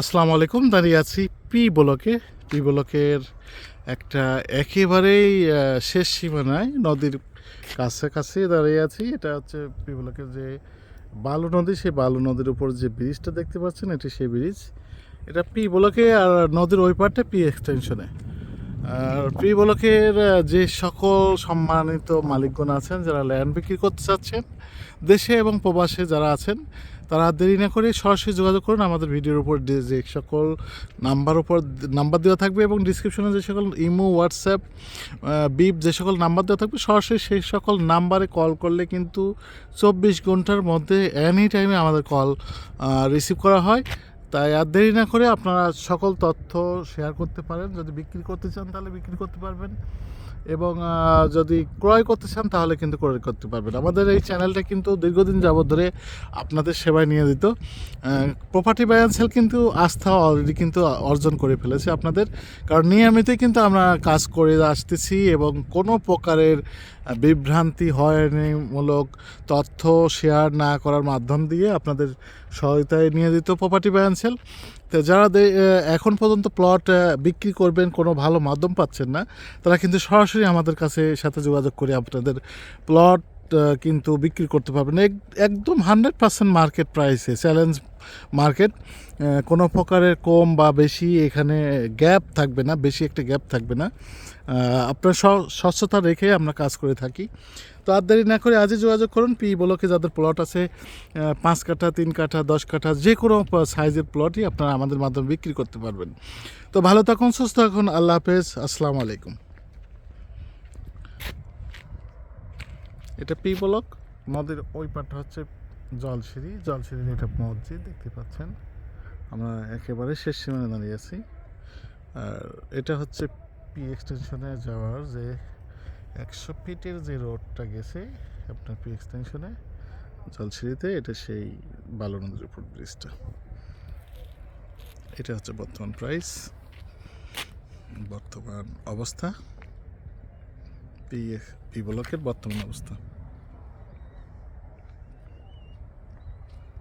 আসসালামু আলাইকুম, দাঁড়িয়ে আছি পি ব্লকে। পি ব্লকের একটা একেবারেই শেষ সীমানায়, নদীর কাছে কাছে দাঁড়িয়ে আছি। এটা হচ্ছে পি ব্লকের যে বালু নদী, সেই বালু নদীর উপর যে ব্রিজটা দেখতে পাচ্ছেন, এটি সেই ব্রিজ। এটা পি ব্লকে আর নদীর ওই পারটা পি এক্সটেনশনে। আর পি ব্লকের যে সকল সম্মানিত মালিকগণ আছেন, যারা ল্যান্ড বিক্রি করতে চাচ্ছেন, দেশে এবং প্রবাসে যারা আছেন তারা দেরি না করে সরাসরি যোগাযোগ করুন। আমাদের ভিডিওর উপর যে- যে সকল নাম্বার উপর নাম্বার দেওয়া থাকবে এবং ডিসক্রিপশনে যে সকল ইমো হোয়াটসঅ্যাপ বিপ যে সকল নাম্বার দেওয়া থাকবে, সরাসরি সেই সকল নাম্বারে কল করলে কিন্তু চব্বিশ ঘণ্টার মধ্যে এনি টাইমে আমাদের কল রিসিভ করা হয়। তাই আর দেরি না করে আপনারা সকল তথ্য শেয়ার করতে পারেন। যদি বিক্রি করতে চান তাহলে বিক্রি করতে পারবেন। এবং যদি ক্রয় করতে চান তাহলে কিন্তু ক্রয় করতে পারবেন। আমাদের এই চ্যানেলটা কিন্তু দীর্ঘদিন যাবৎ ধরে আপনাদের সেবায় নিয়ে দিত প্রপার্টি বাই কিন্তু আস্থা অলরেডি কিন্তু অর্জন করে ফেলেছে আপনাদের। কারণ নিয়মিতই কিন্তু আমরা কাজ করে আসতেছি এবং কোনো প্রকারের বিভ্রান্তি হয়নিমূলক তথ্য শেয়ার না করার মাধ্যম দিয়ে আপনাদের সহায়তায় নিয়ে দিত প্রপার্টি ব্যান্সেল তো যারা এখন পর্যন্ত প্লট বিক্রি করবেন, কোনো ভালো মাধ্যম পাচ্ছেন না, তারা কিন্তু সরাসরি আমাদের কাছে সাথে যোগাযোগ করে আপনাদের প্লট কিন্তু বিক্রি করতে পারবেন। এক- একদম হান্ড্রেড পার্সেন্ট মার্কেট প্রাইসে চ্যালেঞ্জ মার্কেট কোনো প্রকারের কম বা বেশি এখানে গ্যাপ থাকবে না, বেশি একটা গ্যাপ থাকবে না। আপনার স্বচ্ছতা রেখে আমরা কাজ করে থাকি। তো আর দেরি না করে আজই যোগাযোগ করুন পি ব্লকে যাদের প্লট আছে পাঁচ কাঠা, তিন কাঠা, দশ কাঠা যে কোনো সাইজের প্লটই আপনারা আমাদের মাধ্যমে বিক্রি করতে পারবেন। তো ভালো থাকুন, সুস্থ থাকুন, আল্লাহ হাফেজ, আসসালামু আলাইকুম। এটা পি ব্লক। নদীর ওই পাটটা হচ্ছে জলসিঁড়ি। জলসিঁড়ির এটা মসজিদ, দেখতে পাচ্ছেন। আমরা একেবারে শেষ সীমানে দাঁড়িয়ে আছি। আর এটা হচ্ছে পি এক্সটেনশনে যাওয়ার যে একশো ফিটের যে রোডটা গেছে আপনার পি এক্সটেনশনে, জলসিঁড়িতে এটা সেই বালু নদীর উপর ব্রিজটা। এটা হচ্ছে বর্তমান প্রাইস। বর্তমান অবস্থা। পি পি ব্লকের বর্তমান অবস্থা।